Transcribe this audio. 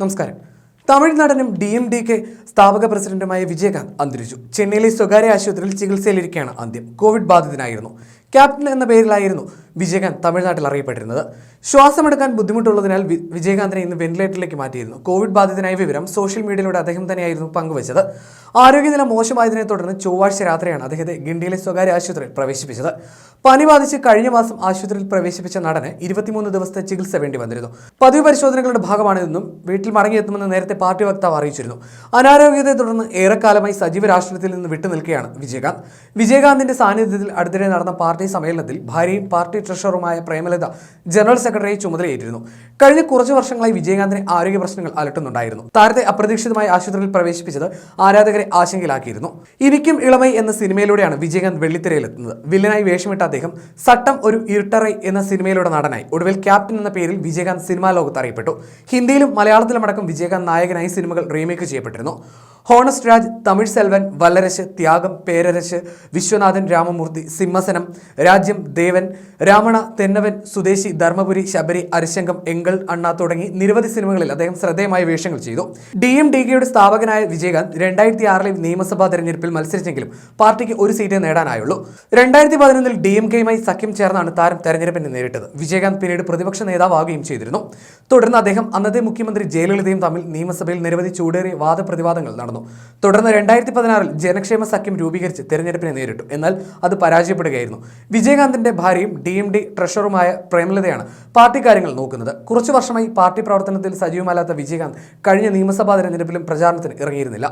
നമസ്കാരം. തമിഴ്നാടനും D M D K സ്ഥാപക പ്രസിഡന്റുമായ വിജയകാന്ത് അന്തരിച്ചു. ചെന്നൈയിലെ സ്വകാര്യ ആശുപത്രിയിൽ ചികിത്സയിലിരിക്കുകയാണ് അന്ത്യം. കോവിഡ് ബാധിതനായിരുന്നു. ക്യാപ്റ്റൻ എന്ന പേരിലായിരുന്നു വിജയകാന്ത് തമിഴ്നാട്ടിൽ അറിയപ്പെട്ടിരുന്നത്. ശ്വാസമെടുക്കാൻ ബുദ്ധിമുട്ടുള്ളതിനാൽ വിജയകാന്തിനെ ഇന്ന് വെന്റിലേറ്ററിലേക്ക് മാറ്റിയിരുന്നു. കോവിഡ് ബാധിതനായ വിവരം സോഷ്യൽ മീഡിയയിലൂടെ അദ്ദേഹം തന്നെയായിരുന്നു പങ്കുവച്ചത്. ആരോഗ്യനില മോശമായതിനെ തുടർന്ന് ചൊവ്വാഴ്ച രാത്രിയാണ് അദ്ദേഹത്തെ ഗിണ്ടിയിലെ സ്വകാര്യ ആശുപത്രിയിൽ പ്രവേശിപ്പിച്ചത്. പനി ബാധിച്ച് കഴിഞ്ഞ മാസം ആശുപത്രിയിൽ പ്രവേശിപ്പിച്ച നടന് ഇരുപത്തിമൂന്ന് ദിവസത്തെ ചികിത്സ വേണ്ടി വന്നിരുന്നു. പതിവ് പരിശോധനകളുടെ ഭാഗമാണിതെന്നും വീട്ടിൽ മടങ്ങിയെത്തുമെന്ന് നേരത്തെ പാർട്ടി വക്താവ് അറിയിച്ചിരുന്നു. അനാരോഗ്യത്തെ തുടർന്ന് ഏറെക്കാലമായി സജീവ രാഷ്ട്രീയത്തിൽ നിന്ന് വിട്ടുനിൽക്കുകയാണ് വിജയകാന്ത്. വിജയകാന്തിന്റെ സാന്നിധ്യത്തിൽ അടുത്തിടെ നടന്ന പാർട്ടി സമ്മേളനത്തിൽ ഭാര്യയും പാർട്ടി ട്രഷററുമായ പ്രേമലത ജനറൽ സെക്രട്ടറിയെ ചുമതലയേറ്റിരുന്നു. കഴിഞ്ഞ കുറച്ച് വർഷങ്ങളായി വിജയകാന്തിനെ ആരോഗ്യ പ്രശ്നങ്ങൾ അലട്ടുന്നുണ്ടായിരുന്നു. താരത്തെ അപ്രതീക്ഷിതമായി ആശുപത്രിയിൽ പ്രവേശിപ്പിച്ചത് ആരാധകരെ ആശങ്കയിലാക്കിയിരുന്നു. ഇനിക്കും ഇളമൈ എന്ന സിനിമയിലൂടെയാണ് വിജയകാന്ത് വെള്ളിത്തിരയിലെത്തുന്നത്. വില്ലനായി വേഷമിട്ട അദ്ദേഹം സട്ടം ഒരു ഇരുട്ടറൈ എന്ന സിനിമയിലൂടെ നടനായി. ഒടുവിൽ ക്യാപ്റ്റൻ എന്ന പേരിൽ വിജയകാന്ത് സിനിമാ ലോകത്ത് അറിയപ്പെട്ടു. ഹിന്ദിയിലും മലയാളത്തിലും അടക്കം വിജയകാന്ത് നായകനായി സിനിമകൾ റീമേക്ക് ചെയ്യപ്പെട്ടിരുന്നു. ഹോണസ്റ്റ് രാജ് തമിഴ് സെൽവൻ വല്ലരശ് ത്യാഗം പേരരശ് വിശ്വനാഥൻ രാമമൂർത്തി സിംഹസനം രാജ്യം ദേവൻ രാമണ തെന്നവൻ സുദേശി ധർമ്മപുരി ശബരി അരിശങ്കം എങ്കൾ അണ്ണ തുടങ്ങി നിരവധി സിനിമകളിൽ അദ്ദേഹം ശ്രദ്ധേയമായ വേഷങ്ങൾ ചെയ്തു. ഡി എം ഡി കെയുടെ സ്ഥാപകനായ വിജയകാന്ത് രണ്ടായിരത്തി ആറിലെ നിയമസഭാ തെരഞ്ഞെടുപ്പിൽ മത്സരിച്ചെങ്കിലും പാർട്ടിക്ക് ഒരു സീറ്റേ നേടാനായുള്ളൂ. രണ്ടായിരത്തി പതിനൊന്നിൽ ഡി എം കെയുമായി സഖ്യം ചേർന്നാണ് താരം തെരഞ്ഞെടുപ്പിനെ നേരിട്ടത്. വിജയകാന്ത് പിന്നീട് പ്രതിപക്ഷ നേതാവാകുകയും ചെയ്തിരുന്നു. തുടർന്ന് അദ്ദേഹം അന്നത്തെ മുഖ്യമന്ത്രി ജയലളിതയും തമ്മിൽ നിയമസഭയിൽ നിരവധി ചൂടേറിയ വാദപ്രതിവാദങ്ങൾ നടന്നു. തുടർന്ന് രണ്ടായിരത്തി പതിനാറിൽ ജനക്ഷേമ സഖ്യം രൂപീകരിച്ച് തെരഞ്ഞെടുപ്പിനെ നേരിട്ടു. എന്നാൽ അത് പരാജയപ്പെടുകയായിരുന്നു. വിജയകാന്തിന്റെ ഭാര്യയും ഡി എം ഡി ട്രഷറുമായ പ്രേമലതയാണ് പാർട്ടി കാര്യങ്ങൾ നോക്കുന്നത്. കുറച്ചു വർഷമായി പാർട്ടി പ്രവർത്തനത്തിൽ സജീവമല്ലാത്ത വിജയകാന്ത് കഴിഞ്ഞ നിയമസഭാ തെരഞ്ഞെടുപ്പിലും പ്രചാരണത്തിന് ഇറങ്ങിയിരുന്നില്ല.